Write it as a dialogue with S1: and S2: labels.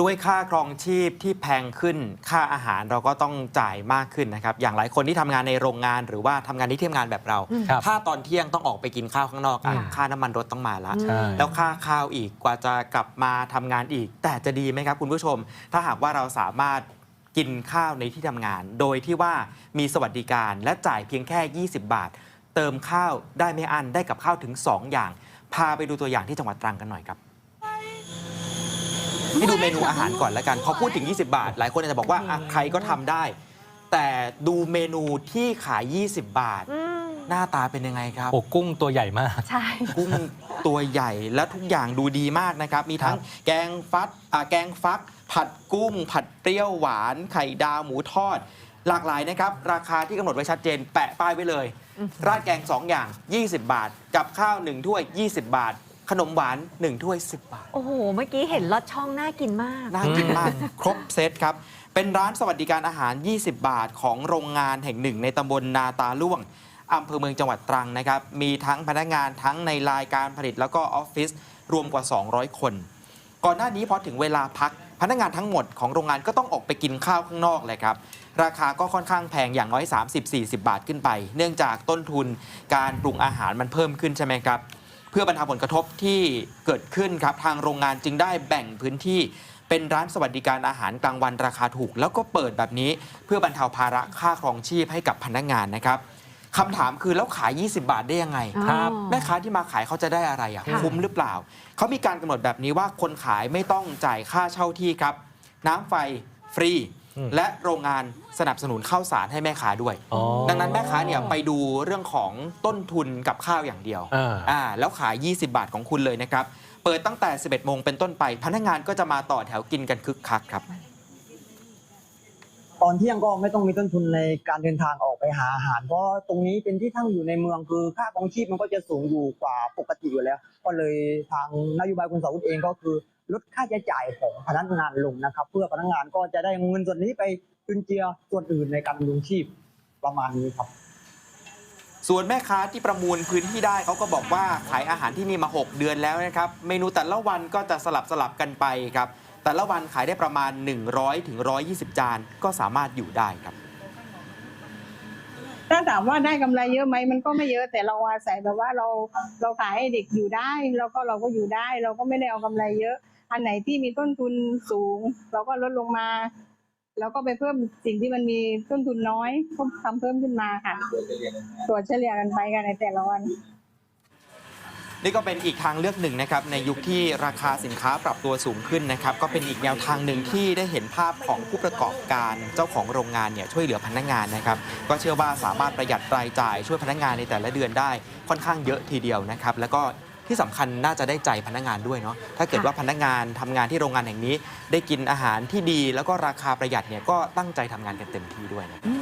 S1: ด้วยค่าครองชีพที่แพงขึ้น ค่าอาหารเราก็ต้องจ่ายมากขึ้นนะครับ อย่างหลายคนที่ทำงานในโรงงานหรือว่าทำงานที่ทำงานแบบเรา
S2: ครับ
S1: ถ้าตอนเที่ยงต้องออกไปกินข้าวข้างนอกอะ
S2: อืม
S1: ค่าน้ำมันรถต้องมาละ
S2: ใช่
S1: แล้วค่าข้าวอีกกว่าจะกลับมาทำงานอีก แต่จะดีไหมครับคุณผู้ชม ถ้าหากว่าเราสามารถกินข้าวในที่ทำงาน โดยที่ว่ามีสวัสดิการและจ่ายเพียงแค่ 20 บาท เติมข้าวได้ไม่อั้นได้กับข้าวถึง 2 อย่าง พาไปดูตัวอย่างที่จังหวัดตรังกันหน่อยครับ ให้ดูเมนูอาหารก่อนแล้วกันพอพูดถึง 20 บาท หลายคนอาจจะบอกว่าอะใครก็ทำได้ แต่ดูเมนูที่ขาย 20 บาท
S3: อืม
S1: หน้าตาเป็นยังไงครับ
S2: โอ้กุ้งตัวใหญ่มาก
S3: ใช่
S1: กุ้งตัวใหญ่และทุกอย่างดูดีมากนะครับ มีทั้งแกงฟัดอ่าแกงฟัก ผัดกุ้ง ผัดเปรี้ยวหวาน ไข่ดาวหมูทอด หลากหลายนะครับ ราคาที่กำหนดไว้ชัดเจน แปะป้ายไว้เลย ราดแกง 2 อย่าง 20 บาท กับข้าว 1 ถ้วย 20 บาท ขนมหวาน 1 ถ้วย 10 บาท
S3: โอ้โห เมื่อกี้เห็นลอดช่องน่ากินมาก
S1: น่ากินมาก ครบเซตครับ เป็นร้านสวัสดิการอาหาร 20 บาทของโรงงานแห่งหนึ่ง ในตำบลนาตาล่วงอำเภอเมืองจังหวัดตรังนะครับ มีทั้งพนักงานทั้งในรายการผลิตแล้วก็ออฟฟิศรวมกว่า 200 คน ก่อนหน้านี้พอถึงเวลาพัก พนักงานทั้งหมดของโรงงานก็ต้องออกไปกินข้าวข้างนอกเลยครับ ราคาก็ค่อนข้างแพงอย่างน้อย 30-40 บาทขึ้นไป เนื่องจากต้นทุนการปรุงอาหารมันเพิ่มขึ้นใช่ไหมครับ เพื่อบรรเทาผลกระทบที่เกิดขึ้นครับทางโรงงานจึงได้แบ่งพื้นที่เป็นร้านสวัสดิการอาหารกลางวันราคาถูก แล้วก็เปิดแบบนี้เพื่อบรรเทาภาระค่าครองชีพให้กับพนักงานนะครับคำถามคือแล้วขาย 20 บาทได้ยังไง
S2: ครับ
S3: อ๋อ
S1: แม่ค้าที่มาขายเขาจะได้อะไรอะ
S3: ค่ะ
S1: คุ้มหรือเปล่า เขามีการกำหนดแบบนี้ว่าคนขายไม่ต้องจ่ายค่าเช่าที่ครับ น้ำไฟฟรี
S2: อืม
S1: และโรงงานสนับสนุนข้าวสารให้แม่ค้าด้วย
S2: อ๋อ
S1: ดังนั้นแม่ค้าเนี่ยไปดูเรื่องของต้นทุนกับข้าวอย่างเดียว
S2: อ่า
S1: อ่าแล้วขาย 20 บาทของคุณเลยนะครับ เปิดตั้งแต่ 11 โมงเป็นต้นไป พนักงานก็จะมาต่อแถวกินกันคึกคักครับ
S4: ตอนเที่ยงก็ไม่ต้องมีต้นทุนในการเดินทางออกไปหาอาหาร เพราะตรงนี้เป็นที่ตั้งอยู่ในเมืองคือค่าครองชีพมันก็จะสูงอยู่กว่าปกติอยู่แล้ว ก็เลยทางนโยบายคุณสาวุฒิเองก็คือ ลดค่าใช้จ่ายของพนักงานลงนะครับ เพื่อพนักงานก็จะได้เงินส่วนนี้ไปจุนเจือส่วนอื่นในการดำรงชีพประมาณนี้ครับ
S1: ส่วนแม่ค้าที่ประมูลพื้นที่ได้เขาก็บอกว่าขายอาหารที่นี่มา 6 เดือนแล้วนะครับ เมนูแต่ละวันก็จะสลับสลับกันไปครับ แต่ละวันขายได้ประมาณ 100ถึง120 จานก็สามารถอยู่ได้ครับ
S5: ถ้าถามว่าได้กำไรเยอะไหมมันก็ไม่เยอะแต่เราอาศัยแบบว่าเราเราขายให้เด็กอยู่ได้ แล้วก็เราก็อยู่ได้ เราก็ไม่ได้เอากำไรเยอะ อันไหนที่มีต้นทุนสูง เราก็ลดลงมาแล้วก็ไปเพิ่มสิ่งที่มันมีต้นทุนน้อยก็ทำเพิ่มขึ้นมาค่ะตัวเฉลี่ยกันไปกันในแต่ละวัน
S1: นี่ก็เป็นอีกทางเลือกหนึ่งนะครับในยุคที่ราคาสินค้าปรับตัวสูงขึ้นนะครับ ก็เป็นอีกแนวทางหนึ่งที่ได้เห็นภาพของผู้ประกอบการเจ้าของโรงงานเนี่ยช่วยเหลือพนักงานนะครับ ก็เชื่อว่าสามารถประหยัดรายจ่ายช่วยพนักงานในแต่ละเดือนได้ค่อนข้างเยอะทีเดียวนะครับ แล้วก็ ที่สำคัญน่าจะได้ใจพนักงานด้วยเนาะถ้าเกิด
S3: ค่ะ
S1: ว่าพนักงานทำงานที่โรงงานแห่งนี้ ได้กินอาหารที่ดีแล้วก็ราคาประหยัดเนี่ยก็ตั้งใจทำงานกันเต็มที่ด้วยนะครับ
S3: อืม